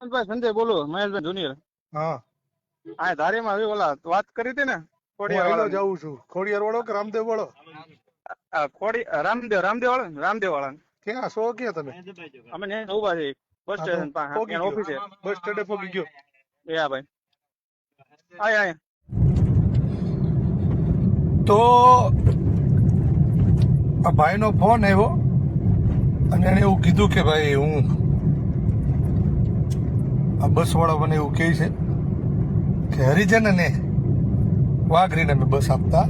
ભાઈ સંજય બોલો મહેશભાઈ જુનિયર. હા. આ ધારીમાં આવી ઓલા વાત કરી હતી ને ખોડિયાર વાળો જાઉં છું. ખોડિયાર વાળો કે રામદેવ વાળો? આ ખોડી રામદેવ રામદેવ વાળા રામદેવ વાળા ક્યાં છો ક્યાં તમે? અમે ને ઊભા છે બસ સ્ટેશન પાસે ઓફિસે. બસ સ્ટેન્ડે પોગી ગયો. એ હા ભાઈ. આય આય. તો આ ભાઈનો ફોન આવ્યો અને એને એવું કીધું કે ભાઈ હું આ બસવાળા મને એવું કહે છે કે હરિજનને વાઘરીને અમે બસ આપતા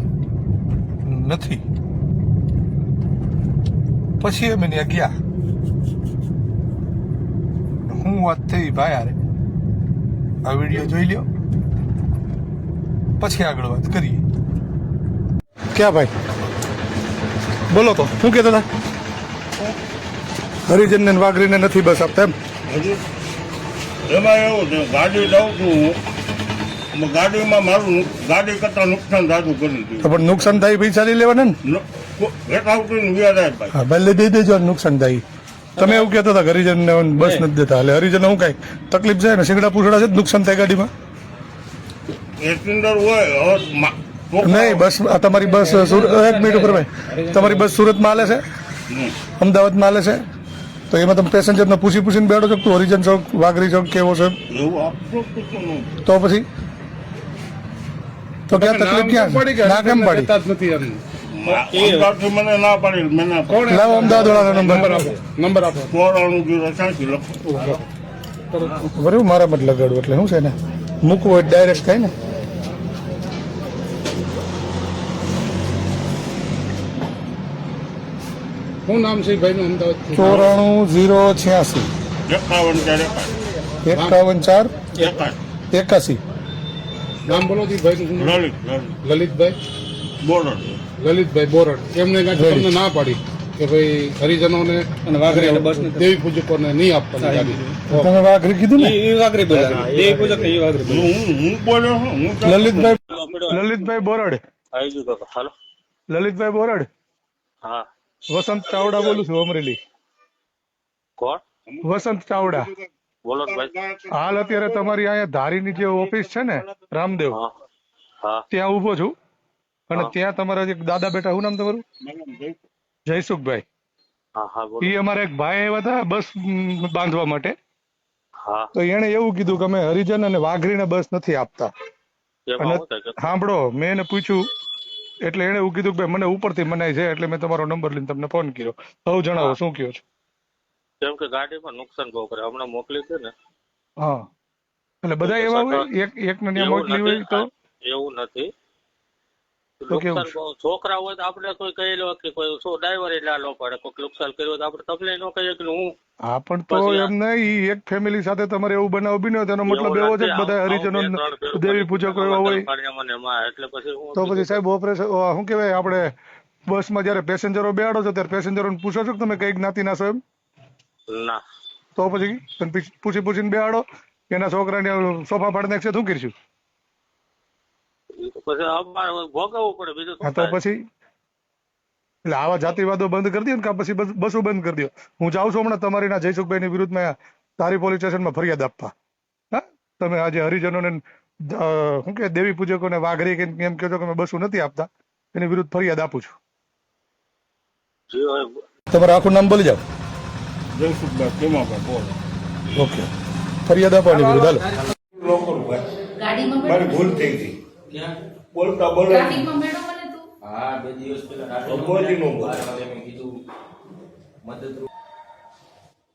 નથી. પછી અમે ત્યાં ગયા. હું વાત થઈ ભાઈ હારે. આ વીડિયો જોઈ લ્યો. પછી આગળ વાત કરીએ. ક્યાં ભાઈ? બોલો તો, શું કહેતા હતા? હરિજન ને વાઘરીને નથી બસ આપતા એમ? એમાં એવું છે ગાડી લઉં છું હું ગાડીમાં મારું ગાડી કરતા નુકસાન થતું કરી દીધું પણ નુકસાન થાય પૈસા લઈ લેવાના ને? દીધું વ્યાજ ભાઈ હા ભલે દઈ દેજો આ નુકસાન થાય. તમે એવું કહેતા હતા કે હરિજન ને બસ નથી દેતા. એટલે હરિજન હું કઈ તકલીફ છે ને? શીંગડા પૂછડા છે જ નુકસાન થાય ગાડીમાં? નહીં બસ આ તમારી બસ સુરત એક મિનિટ ઉપર ભાઈ. તમારી બસ સુરતમાં હાલે છે? અમદાવાદમાં હાલે છે? તો એમાં તમે પેસેન્જરને પૂછી પૂછીને બેઠો છો કે તું હરિજન છો વાઘરી છો કેવો છે? તો પછી? તો ક્યાં તકલીફ ક્યાં ના કેમ પાડી? મા- મને ના પાડી મેં લાવો અમદાવાદ વાળાનો નંબર નંબર આપો. ચોરાણું જીરો છ્યાસી લખો. બરાબર મારા મત લગાડવું એટલે શું છે ને? મૂકવું હોય ડાયરેક્ટ થાય ને? શું નામ છે ભાઈ અમદાવાદ ચોરાણું ઝીરો છ્યાસી. એકાવન ચાર એકાવન. ચાર એકાસી. નામ બોલો જી ભાઈ? લલિત લલિતભાઈ? બોરડ. લલિતભાઈ બોરડ. એમને તમને ના પાડી કે ભાઈ હરિજનોને દેવી પૂજકોને નહીં આપવાની ગાડી. તમે વાઘરી કીધું ને? એ વાઘરી હું હું બોલ્યો હું લલિતભાઈ લલિતભાઈ બોરડ. આવી ગયું હાલો. લલિતભાઈ બોરડ. હા. વસંત ચાવડા બોલું છું અમરેલી. કોણ? વસંત ચાવડા. બોલો હાલ અત્યારે તમારી અહીંયા ધારીની જે ઓફિસ છે ને રામદેવ ત્યાં ઊભો છું. અને ત્યાં તમારા એક દાદા બેટા શું નામ તમારું? જયસુખભાઈ. એ અમારા એક ભાઈ આવ્યા હતા બસ બાંધવા માટે. હા. તો એને એવું કીધું કે અમે હરિજન અને વાઘરીને બસ નથી આપતા. સાંભળો મેં એને પૂછ્યું એટલે એણે એવું કીધું કે મને ઉપરથી મનાય છે એટલે મેં તમારો નંબર લઈને તમને ફોન કર્યો. હવે જણાવો શું કયો છો? કેમ કે ગાડીમાં નુકસાન બહુ કરે હમણાં મોકલી છે ને. હા. એટલે બધા એવા હોય? એક એક ને મોકલી હોય તો? એવું નથી. નુકસાન બહુ. છોકરા હોય તો આપણે કોઈ કહી લો કે કોઈ શું ડ્રાઈવર એટલે આ પડે કોઈ નુકસાન કર્યું તો આપણે તમને ન કહીએ કે હું હા પણ તો એમ નહીં એક ફેમિલી સાથે તમારે એવું બનાવ બન્યો તેનો મતલબ એવો છે. કે બધા હરિજનો બે દેવી પૂજકો એવા હોય. એટલે પછી તો પછી સાહેબ ઓપરેશન શું કહેવાય આપણે બસમાં જ્યારે પેસેન્જરો બેહાડો છો ત્યારે પેસેન્જરોને પૂછો છો કે તમે કઈ જ્ઞાતિના છો એમ? ના. તો પછી પૂછી પૂછીને બેહાડો. એના છોકરાને સોફા પાડી નાખશે શું કરીશું? ભોગવવું પડે બીજું તો પછી એટલે આવા જાતિવાદો બંધ કરી દો ને પછી બસો બંધ કરી દો હું જાઉં છું હમણાં તમારી ના જયસુખભાઈની વિરુદ્ધમાં તારી પોલીસ સ્ટેશનમાં ફરિયાદ આપવા. હા? તમે આજે હરિજનોને શું કે દેવી પૂજકોને વાઘરી કે એમ કહો છો કે બસો નથી આપતા. એની વિરુદ્ધ ફરિયાદ આપું છું. જે તમારું આખું નામ બોલી જાઓ. જયસુખભાઈ બોલો. ઓકે. ફરિયાદ આપવાની વિરુદ્ધ હાલો. ભાઈ ગાડીમાં મારી ભૂલ થઈ ગઈ બોલતા બોલતા ટ્રાફિકમાં બેઠો મને તું. હા બે દિવસ પહેલા ભગવતી નો બોલ. બાર વાગે મેં કીધું મદદ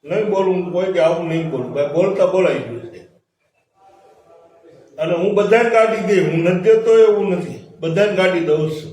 નહીં બોલું કોઈ કે આવું નહીં બોલું. ભાઈ બોલતા બોલાઈ ગયું છે. અને હું બધાને કાઢી દઈ હું નથી દેતો એવું નથી. બધાને કાઢી દઉં છું.